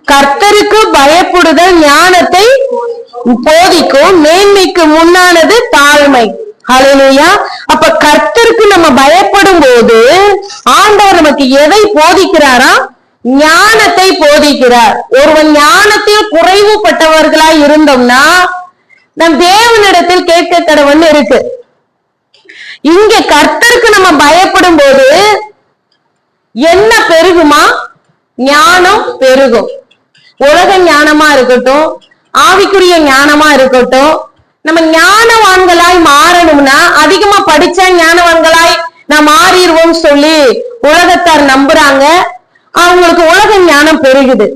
கர்த்தருக்கு பயப்படுதல் ஞானத்தை போதிக்கும் மேன்மைக்கு முன்னானது தாழ்மை. ஹalleluya அப்ப கர்த்தருக்கு நம்ம பயப்படும் போது ஆண்டவர் நமக்கு எதை போதிக்கிறாரா? ஞானத்தை போதிக்கிறார். ஒருவன் ஞானத்தில் குறைவுபட்டவர்களா இருந்தோம்னா நம் தேவனிடத்தில் கேட்க கடவுள் இருக்கு. இங்க கர்த்தருக்கு நம்ம பயப்படும் போது என்ன பெருகுமா? ஞானம் பெருகும். உலக ஞானமா இருக்கட்டும் ஆவிக்குரிய ஞானமா இருக்கட்டும் நம்ம ஞானவான்களாய் மாறணும்னா அதிகமா படிச்சா ஞானவான்களாய் நான் மாறிடுவோம் சொல்லி உலகத்தார் நம்புறாங்க. அவங்களுக்கு உலக ஞானம் பெருகுது.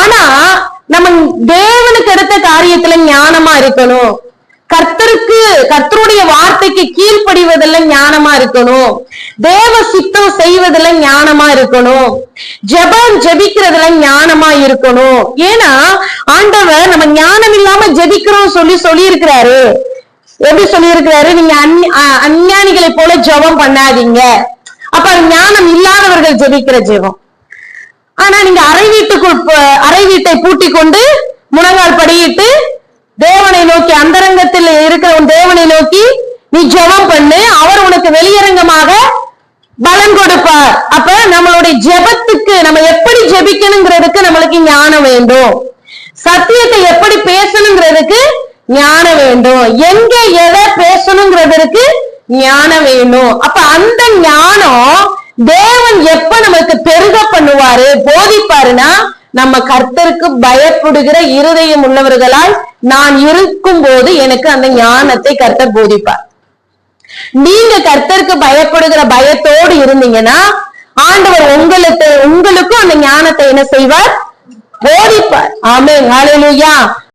ஆனா நம்ம தேவனுக்கு எடுத்த காரியத்துல ஞானமா இருக்கணும். கர்த்தருக்கு கர்த்தருடைய வார்த்தைக்கு கீழ்ப்படிவதில் ஞானமா இருக்கணும். தேவ சித்தம் செய்வதில் ஞானமா இருக்கணும். ஜெபம் ஜெபிக்கிறதுல ஞானமா இருக்கணும். ஏன்னா ஆண்டவர் நம்ம ஞானம் இல்லாம ஜபிக்கிறோம் சொல்லி சொல்லி இருக்கிறாரு எப்படி சொல்லி இருக்கிறாரு நீங்க அஞ்ஞானிகளை போல ஜெபம் பண்ணாதீங்க. அப்ப ஞானம் இல்லாதவர்கள் ஜெபிக்கிற ஜெபம். ஆனா நீங்க அறை வீட்டுக்குள் அறை வீட்டை பூட்டி கொண்டு முழங்கால் படியிட்டு தேவனை நோக்கி அந்தரங்கத்தில் இருக்கிற உன் தேவனை நோக்கி நீ ஜெபம் பண்ணு அவர் உனக்கு வெளியரங்கமாக பலன் கொடுப்பார். அப்ப நம்மளுடைய ஜெபத்துக்கு நம்ம எப்படி ஜெபிக்கணுங்கிறதுக்கு நம்மளுக்கு ஞானம் வேண்டும். சத்தியத்தை எப்படி பேசணுங்கிறதுக்கு ஞானம் வேண்டும். எங்க எதை பேசணுங்கிறதுக்கு ஞானம் வேணும் அப்ப அந்த ஞானம் தேவன் எப்ப நமக்கு பெருக பண்ணுவாரு போதிப்பாருன்னா நம்ம கர்த்தருக்கு பயப்படுகிற இருதயம் உள்ளவர்களால் நான் இருக்கும் போது எனக்கு அந்த ஞானத்தை கர்த்தர் போதிப்பார். நீங்க கர்த்தருக்கு பயப்படுகிற பயத்தோடு இருந்தீங்கன்னா ஆண்டவர் உங்களுக்கு உங்களுக்கும் அந்த ஞானத்தை என்ன செய்வார்? போதிப்பார். ஆமே ஹalleluya